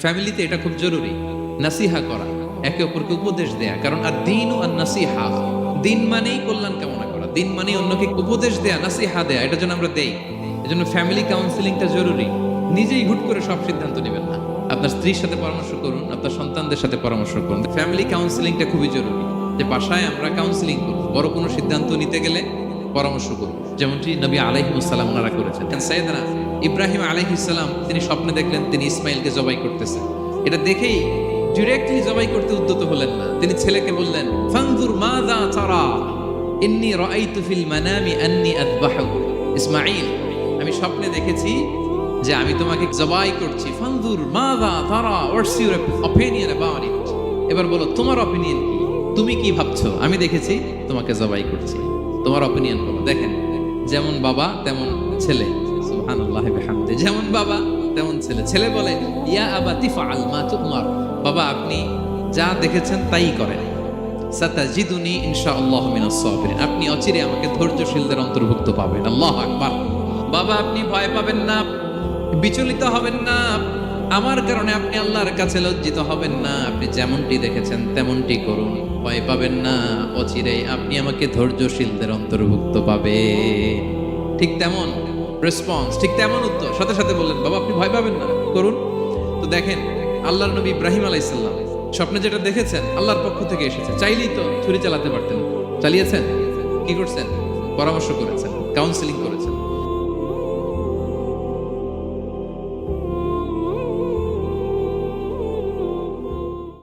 ফ্যামিলিতে এটা খুব জরুরি। নাসিহা করা, একে অপরকে উপদেশ দেয়া। কারণ আর দিন ও আর নাসিহা, দিন মানেই কল্যাণ কামনা করা। দিন মানেই অন্যকে উপদেশ দেয়া, নাসিহা দেয়া, এটা যেন আমরা দেই। এজন্য ফ্যামিলি কাউন্সিলিংটা জরুরি। নিজেই হুট করে সব সিদ্ধান্ত নেবেন না। আপনার স্ত্রীর সাথে পরামর্শ করুন, আপনার সন্তানদের সাথে পরামর্শ করুন। ফ্যামিলি কাউন্সিলিংটা খুবই জরুরি। যে বাসায় আমরা কাউন্সিলিং করব, বড় কোনো সিদ্ধান্ত নিতে গেলে পরামর্শ করব যেমনটি নবী আলাইহিমুসাল্লাম ওনারা করেছেন। সাইয়েদনা ইব্রাহিম আলাইহিসসালাম তিনি স্বপ্নে দেখলেন তিনি ইসমাইলকে জবাই করতেছেন। এটা দেখেই ডিরেক্টলি জবাই করতে উদ্যত হলেন না। তিনি ছেলেকে বললেন, ফানজুর মাযা তারা? ইন্নী রাআইতু ফিল মানামি আন্নী আযবাহু ইসমাঈল আমি স্বপ্নে দেখেছি যে আমি তোমাকে জবাই করছি। ফানজুর মাযা তারা what's your opinion about it এবার বলো, তোমার অপিনিয়ন কি? তুমি কি ভাবছ? আমি দেখেছি তোমাকে জবাই করছি। তোমার অপিনিয়ন বলো, দেখেন। যেমন বাবা, তেমন ছেলে। সুবহানাল্লাহ যেমন বাবা, তেমন ছেলে। ছেলে বলে, ইয়া আবাতি ফাআল মা তুমার। বাবা, আপনি যা দেখেছেন তাই করেন। সাতাজিদুনি ইনশাআল্লাহ মিনাস সাবিরিন। আপনি অচিরে আমাকে ধৈর্যশীলদের অন্তর্ভুক্ত পাবেন। আল্লাহু আকবার। বাবা, আপনি ভয় পাবেন না, বিচলিত হবেন না। আমার কারণে আপনি আল্লাহর কাছে লজ্জিত হবেন না, আপনি যেমনটি দেখেছেন তেমনটি করুন। ভয় পাবেন না অচিরে আপনি আমাকে ধৈর্যশীলদের অন্তর্ভুক্ত পাবেন। ঠিক তেমন রেসপন্স ঠিক তেমন উত্তর। সাথে সাথে বললেন, বাবা, আপনি ভয় পাবেন না, করুন। তো দেখেন, আল্লাহর নবী ইব্রাহিম আলাইসাল্লাম স্বপ্নে যেটা দেখেছেন, আল্লাহর পক্ষ থেকে এসেছে। চাইলেই তো ছুরি চালাতে পারতেন। চালিয়েছেন? কি করছেন? পরামর্শ করেছেন কাউন্সিলিং করেছেন।